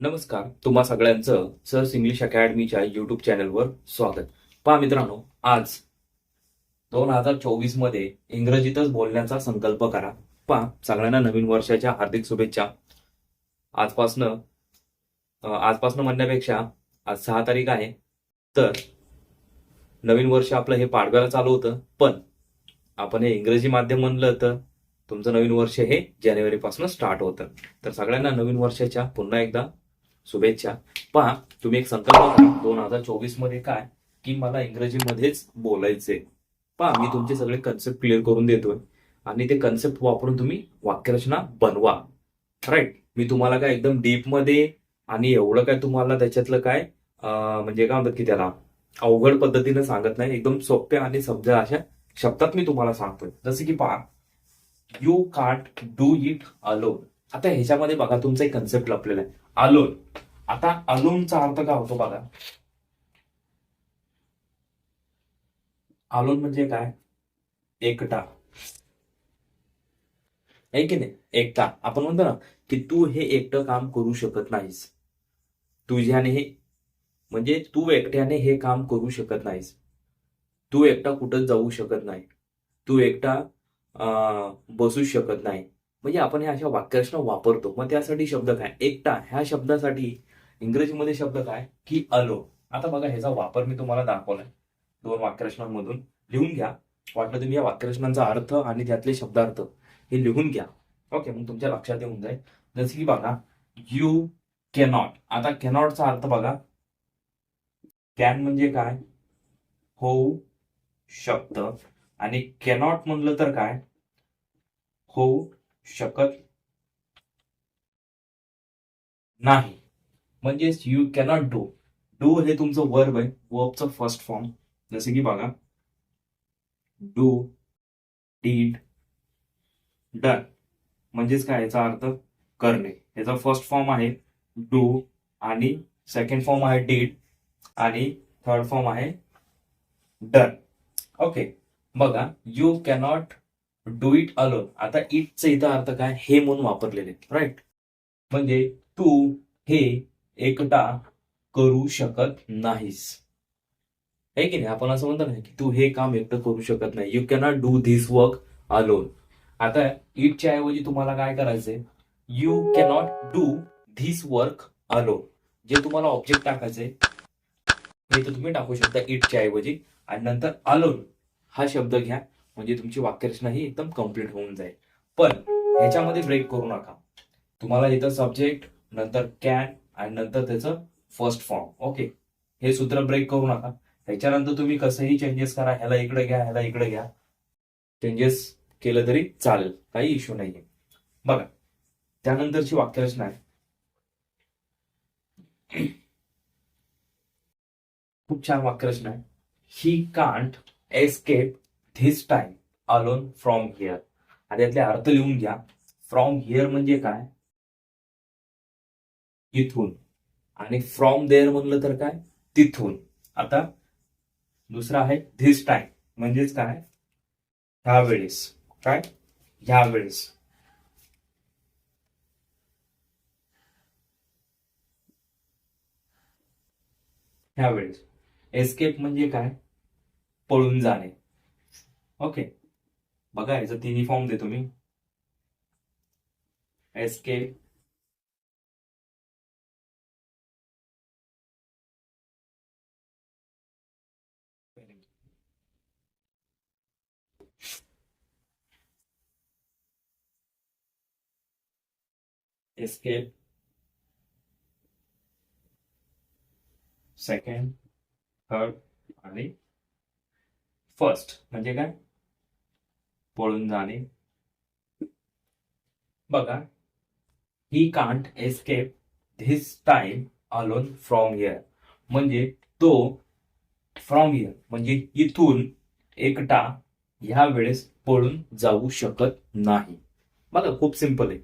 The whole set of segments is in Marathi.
नमस्कार तुम्हा सगळ्यांचं सर्स इंग्लिश अकॅडमीच्या युट्यूब चॅनलवर स्वागत. पहा मित्रांनो आज दोन हजार चोवीसमध्ये इंग्रजीतच बोलण्याचा संकल्प करा. पहा सगळ्यांना नवीन वर्षाच्या हार्दिक शुभेच्छा. आजपासनं आजपासनं म्हणण्यापेक्षा आज सहा तारीख आहे. तर नवीन वर्ष आपलं हे पाडव्याला चालू होतं. पण आपण हे इंग्रजी माध्यम म्हणलं तर तुमचं नवीन वर्ष हे जानेवारीपासून स्टार्ट होतं. तर सगळ्यांना नवीन वर्षाच्या पुन्हा एकदा शुभेच्छा. पहा तुम्ही एक संकल्प करा. दोन हजार चोवीसमध्ये काय? की मला इंग्रजीमध्येच बोलायचे पहा मी तुमचे सगळे कन्सेप्ट क्लिअर करून देतोय. आणि ते कन्सेप्ट वापरून तुम्ही वाक्यरचना बनवा. राईट मी तुम्हाला काय एकदम डीपमध्ये आणि एवढं काय तुम्हाला त्याच्यातलं काय म्हणजे काय म्हणतात की त्याला अवघड पद्धतीने सांगत नाही. एकदम सोप्या आणि समजा अशा शब्दात मी तुम्हाला सांगतोय. जसं की पहा you can't do it alone आता ह्याच्यामध्ये बघा तुमचा एक कन्सेप्ट लपलेला आहे. अलोन. आता अलोनचा अर्थ काय होतो बघा. अलोन म्हणजे काय? एकटा. आहे की नाही? एकटा. आपण म्हणतो ना की तू हे एकटं काम करू शकत नाहीस. तुझ्याने हे म्हणजे तू एकट्याने हे काम करू शकत नाहीस. तू एकटा कुठं जाऊ शकत नाही. तू एकटा अं, बसू शकत नाही. म्हणजे आपण ह्या अशा वाक्यरचना वापरतो. मग त्यासाठी शब्द काय? एकटा. ह्या शब्दासाठी इंग्रजीमध्ये शब्द काय? की अलो आता बघा ह्याचा वापर मी तुम्हाला दाखवलाय. दोन वाक्यरचनांमधून लिहून घ्या. वाटलं तुम्ही या वाक्यरचनांचा अर्थ आणि त्यातले शब्दार्थ हे लिहून घ्या. ओके मग तुमच्या लक्षात येऊन जाईल. जसं की बघा यू कॅनॉट आता कॅनॉटचा अर्थ बघा. कॅन म्हणजे काय? होऊ शकतं. आणि कॅनॉट म्हणलं तर काय? होऊ शकत नाही. म्हणजेच यू कॅनॉट डू डू हे तुमचं वर्ब आहे. वर्बचं फर्स्ट फॉर्म जसे की बघा. डू डीड डन म्हणजेच काय? याचा अर्थ करणे. याचा फर्स्ट फॉर्म आहे डू आणि सेकंड फॉर्म आहे डीड आणि थर्ड फॉर्म आहे डन ओके बघा. You cannot do it alone आता इटचा इथं अर्थ काय? हे म्हणून वापरलेले राईट म्हणजे तू हे एकटा करू शकत नाहीस. आहे की नाही? आपण असं म्हणतो ना की तू हे काम एकटं करू शकत नाही. You cannot do this work alone आता इटच्या ऐवजी तुम्हाला काय करायचंय? You cannot do this work alone जे तुम्हाला ऑब्जेक्ट टाकायचंय हे तर तुम्ही टाकू शकता इटच्या ऐवजी. आणि नंतर अलोन हा शब्द घ्या. म्हणजे तुमची वाक्यरचना ही एकदम कंप्लीट होऊन जाईल. पण ह्याच्यामध्ये ब्रेक करू नका. तुम्हाला इथं सब्जेक्ट नंतर कॅन आणि नंतर त्याचं फर्स्ट फॉर्म ओके हे सूत्र ब्रेक करू नका. त्याच्यानंतर तुम्ही कसंही चेंजेस करा. ह्याला इकडे घ्या ह्याला इकडे घ्या. चेंजेस केलं तरी चालेल. काही इश्यू नाहीये. बघा. त्यानंतरची वाक्यरचना आहे. खूप छान वाक्यरचना आहे. He can't escape this time alone from here आणि यातले अर्थ लिहून घ्या. फ्रॉम हिअर म्हणजे काय? इथून. आणि फ्रॉम देअर म्हणलं तर काय? तिथून. आता दुसरा आहे धिस टाइम म्हणजेच काय? ह्या वेळेस. काय? ह्या वेळेस. ह्या वेळेस. एस्केप म्हणजे काय? पळून जाणे. ओके बघा याचं तिन्ही फॉर्म देतो मी. एस्केप एस्केप सेकंड थर्ड आणि फर्स्ट म्हणजे काय? पळून जाणे. बघा he can't escape this time alone from here म्हणजे तो फ्रॉम हिअर म्हणजे इथून एकटा ह्या वेळेस पळून जाऊ शकत नाही. बघा खूप सिंपल आहे.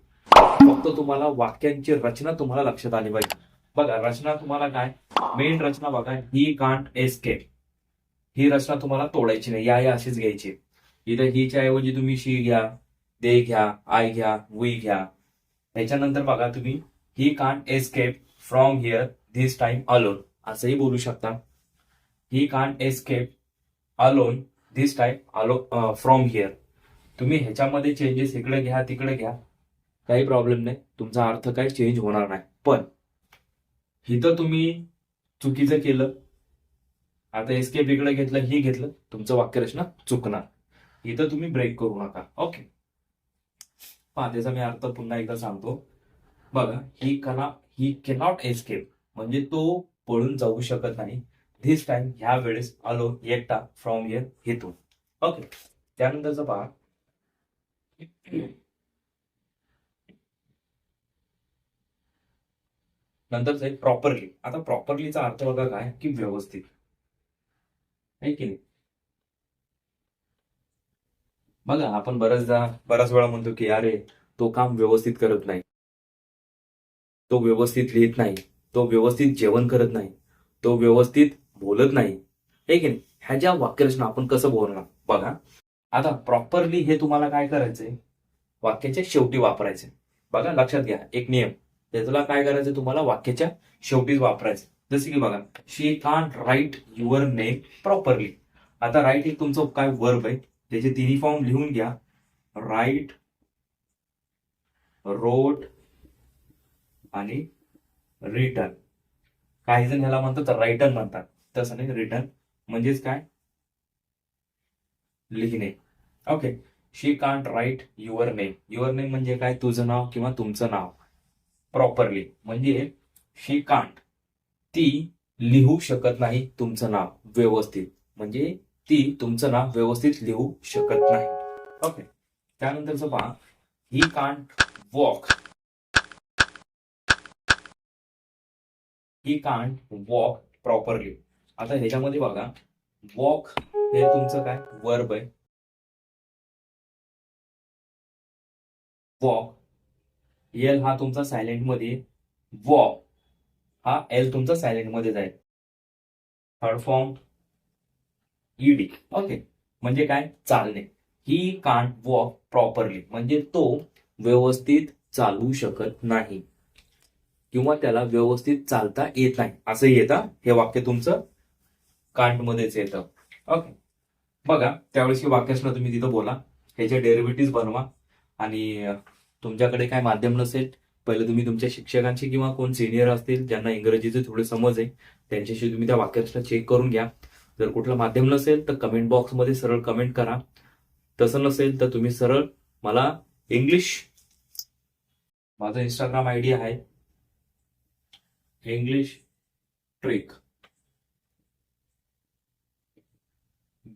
फक्त तुम्हाला वाक्यांची रचना तुम्हाला लक्षात आली पाहिजे. बघा रचना तुम्हाला काय? मेन रचना बघा ही कांट एस्केप ही रचना तुम्हाला तोडायची नाही. या या अशीच घ्यायची. इथं हीच्या ऐवजी तुम्ही शी घ्या दे घ्या आय घ्या वी घ्या. त्याच्यानंतर बघा तुम्ही he can escape from here this time alone असंही बोलू शकता. He can escape alone this time alone from here तुम्ही ह्याच्यामध्ये चेंजेस इकडे घ्या तिकडे घ्या. काही प्रॉब्लेम नाही. तुमचा अर्थ काही चेंज होणार नाही. पण इथं तुम्ही चुकीचं केलं. आता एस्केप इकडे घेतलं ही घेतलं. तुमचं वाक्यरचना चुकणार. इथं तुम्ही ब्रेक करू नका. ओके पहा त्याचा मी अर्थ पुन्हा एकदा सांगतो. बघा ही कना ही कॅनॉट एस्केप म्हणजे तो पळून जाऊ शकत नाही. धिस टाइम ह्या वेळेस आलो एकटा फ्रॉम हिअर हेतून ओके त्यानंतरचं पहा. नंतरच आहे प्रॉपरली आता प्रॉपरलीचा अर्थ बघा काय? की व्यवस्थित. आहे की नाही? बघा आपण बऱ्याचदा बऱ्याच वेळा म्हणतो की अरे तो काम व्यवस्थित करत नाही. तो व्यवस्थित लिहित नाही. तो व्यवस्थित जेवण करत नाही. तो व्यवस्थित बोलत नाही. हे की नाही? ह्या ज्या वाक्यरचना आपण कसं बोलणार? बघा. आता प्रॉपरली हे तुम्हाला काय करायचंय? वाक्याच्या शेवटी वापरायचे बघा लक्षात घ्या. एक नियम. त्याला काय करायचं तुम्हाला? वाक्याच्या शेवटीच वापरायचं जसे की बघा she can't write your name properly आता राईट एक तुमचं काय वर्ब आहे? त्याचे तिन्ही फॉर्म लिहून घ्या. राईट रोट आणि रिटर्न काही जण ह्याला म्हणतात रायटन म्हणतात. तसं नाही रिटर्न म्हणजेच काय? लिहिणे. Okay she can't write your name your name म्हणजे काय? तुझं नाव किंवा तुमचं नाव. प्रॉपरली म्हणजे शी कांट ती लिहू शकत नाही तुमचं नाव. व्यवस्थित. म्हणजे ती तुमचं नाव व्यवस्थित लिहू शकत नाही. ओके त्यानंतरचं पहा he can't walk he can't walk properly आता ह्याच्यामध्ये बघा वॉक हे तुमचं काय? वर्ब आहे. वॉक एल हा तुमचा सायलेंटमध्ये वॉक हा एल तुमचा सायलेंटमध्ये जाईल थर्ड फॉर्म ईडी ओके म्हणजे काय? चालणे. ही कांट वॉक प्रॉपरली म्हणजे तो व्यवस्थित चालू शकत नाही. किंवा त्याला व्यवस्थित चालता येत नाही. असं येतं. हे वाक्य तुमचं कांटमध्येच येतं. ओके बघा त्यावेळेस हे वाक्यरचना तुम्ही तिथं बोला. ह्याचे डेरिव्हेटिव्ह बनवा. आणि तुमच्याकडे काय माध्यम नसेल पहिले तुम्ही तुमच्या शिक्षकांशी किंवा कोण सिनियर असतील ज्यांना इंग्रजीचे थोडे समज आहे त्यांच्याशी तुम्ही त्या वाक्यरचना चेक करून घ्या. जर कुठलं माध्यम नसेल तर कमेंट बॉक्समध्ये सरळ कमेंट करा. तसं नसेल तर तुम्ही सरळ मला इंग्लिश माझा इंस्टाग्राम आय डी आहे. English trick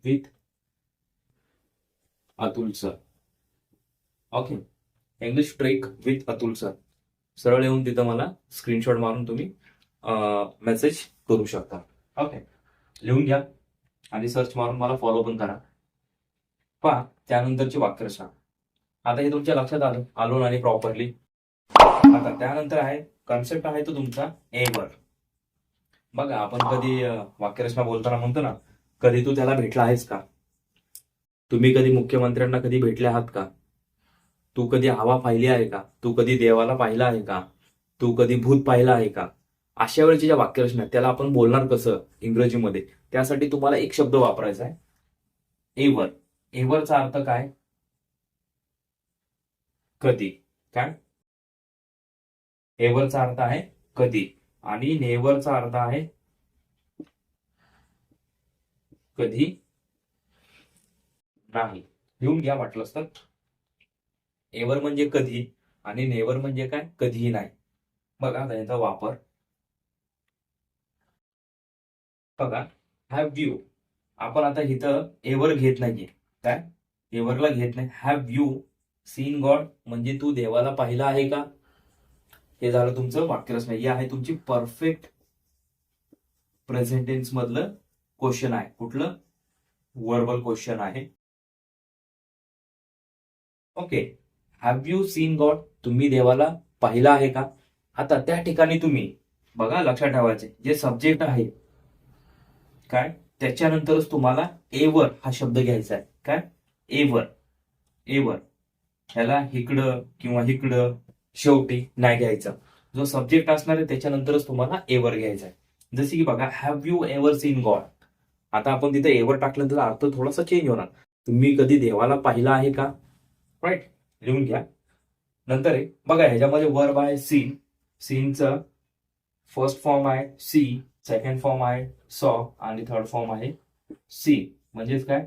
with Atul sir okay English trick with Atul sir सरळ येऊन तिथं मला स्क्रीनशॉट मारून तुम्ही मेसेज करू शकता. ओके लिहून घ्या आणि सर्च मारून मला फॉलो पण करा. पहा त्यानंतरची वाक्यरचना आता हे तुमच्या लक्षात आलं आलो आणि प्रॉपरली आता त्यानंतर आहे कन्सेप्ट आहे तो तुमचा एवर बघा आपण कधी वाक्यरचना बोलताना म्हणतो ना कधी तू त्याला भेटला आहेस का? तुम्ही कधी मुख्यमंत्र्यांना कधी भेटले आहात का? तू कधी हवा पाहिली आहे का? तू कधी देवाला पाहिला आहे का? तू कधी भूत पाहिला आहे का? अशा वेळेची ज्या वाक्यरचना आहेत, त्याला आपण बोलणार कसं इंग्रजीमध्ये? त्यासाठी तुम्हाला एक शब्द वापरायचा आहे. एवर. एव्हरचा अर्थ काय? कधी. काय? एव्हरचा अर्थ आहे कधी. आणि नेव्हरचा अर्थ आहे कधी नाही. लिहून घ्या वाटलंच तर एवर म्हणजे कधी आणि नेवर म्हणजे काय? कधीही नाही. बघा त्यांचा याचा वापर बघा हॅव व्ह्यू आपण आता इथं एवर घेत नाहीये. काय? एवरला घेत नाही. हॅव व्यू सीन गॉड म्हणजे तू देवाला पाहिला आहे का? हे झालं तुमचं वाक्यरचना. ही आहे तुमची परफेक्ट प्रेझेंटेन्स मधलं क्वेश्चन आहे. कुठलं? वर्बल क्वेश्चन आहे. Okay have you seen God तुम्ही देवाला पाहिला आहे का? आता त्या ठिकाणी तुम्ही बघा लक्षात ठेवायचे. जे सब्जेक्ट आहे काय? त्याच्यानंतरच तुम्हाला एवर हा शब्द घ्यायचा आहे. काय? एवर एवर ह्याला इकडं किंवा इकडं शेवटी नाही घ्यायचं. जो सब्जेक्ट असणार आहे त्याच्यानंतरच तुम्हाला एवर घ्यायचा आहे. जसे की बघा have you ever seen God आता आपण तिथे एवर टाकल्यानंतर अर्थ थोडासा चेंज होणार. तुम्ही कधी देवाला पाहिला आहे का? राईट लिहून घ्या. नंतर आहे बघा ह्याच्यामध्ये वर्ब आहे सीन सीनचं फर्स्ट फॉर्म आहे सी सेकंड फॉर्म आहे सॉ आणि थर्ड फॉर्म आहे सी म्हणजेच काय?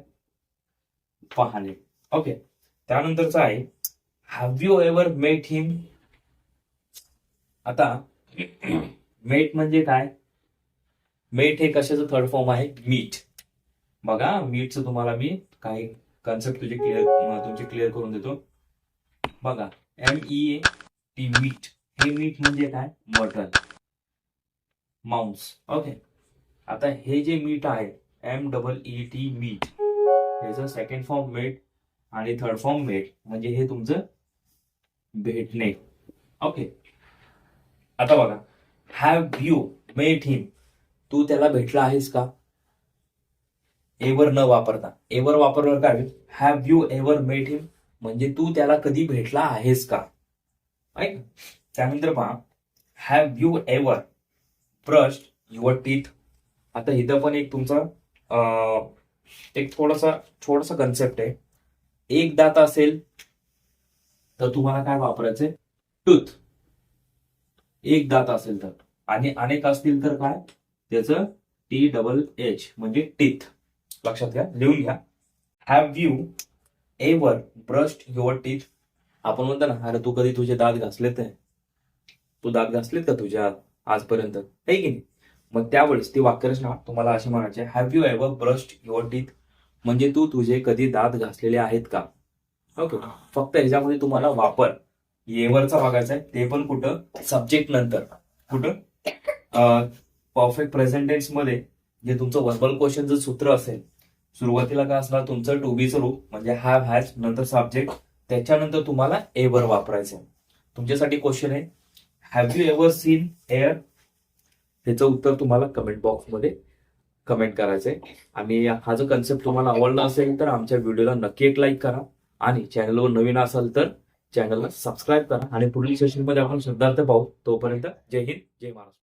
पाहणे. ओके त्यानंतरचं आहे have you ever met him आता मेट म्हणजे काय? मेट हे कशाचं थर्ड फॉर्म आहे? मीट बघा मीटचं तुम्हाला मी काही कन्सेप्ट तुझे क्लिअर तुमचे क्लिअर करून देतो. बघा M E A T meat हे मीट म्हणजे काय? Mutton mouse. ओके आता हे जे मीट आहे M double E T meat ह्याचं सेकंड फॉर्म मेट आणि थर्ड फॉर्म मेट म्हणजे हे तुमचं भेटणे. ओके आता बघा. हॅव यू मेट हिम तू त्याला भेटला आहेस का? एवर न वापरता. एवर वापरल्यावर काय have you ever met him म्हणजे तू त्याला कधी भेटला आहेस का? ऐक त्यानंतर पहा. Have you ever brush your teeth. आता इथं पण एक तुमचा एक थोडासा थोडासा कन्सेप्ट आहे. एक दात असेल तर तुम्हाला काय वापरायचंय? टूथ. एक दात असेल तर. आणि अनेक असतील तर काय? त्याचं टी डबल एच म्हणजे टीथ लक्षात घ्या लिहून घ्या. Have you ever brushed your teeth आपण म्हणतो ना अरे तू कधी तुझे दात घासलेत तू दात घासलेत का तुझ्या? आजपर्यंत. आहे की नाही? मग त्यावेळेस ती वाक्यरचना तुम्हाला अशी म्हणायची have you ever brushed your teeth म्हणजे तू तुझे कधी दात घासलेले आहेत का? ओके फक्त ह्याच्यामध्ये तुम्हाला वापर. येवरचा बघायचा आहे ते पण कुठं? सब्जेक्ट नंतर. कुठं? परफेक्ट प्रेझेंट टेन्समध्ये जे तुमचं वर्बल क्वेश्चनचं सूत्र असेल सुरुवातीला काय असणार? तुमचं टू बीचं रूप म्हणजे हॅव हॅज नंतर सब्जेक्ट त्याच्यानंतर तुम्हाला एव्हर वापरायचं आहे. तुमच्यासाठी क्वेश्चन आहे have you ever seen air ह्याचं उत्तर तुम्हाला कमेंट बॉक्समध्ये कमेंट करायचंय. आणि हा जो कन्सेप्ट तुम्हाला आवडला असेल तर आमच्या व्हिडिओला नक्की एक लाईक करा. आणि चॅनलवर नवीन असाल तर चॅनलला सबस्क्राईब करा. आणि पुढील सेशनमध्ये आपण सिद्धार्थ पाहू तोपर्यंत जय हिंद जय महाराष्ट्र.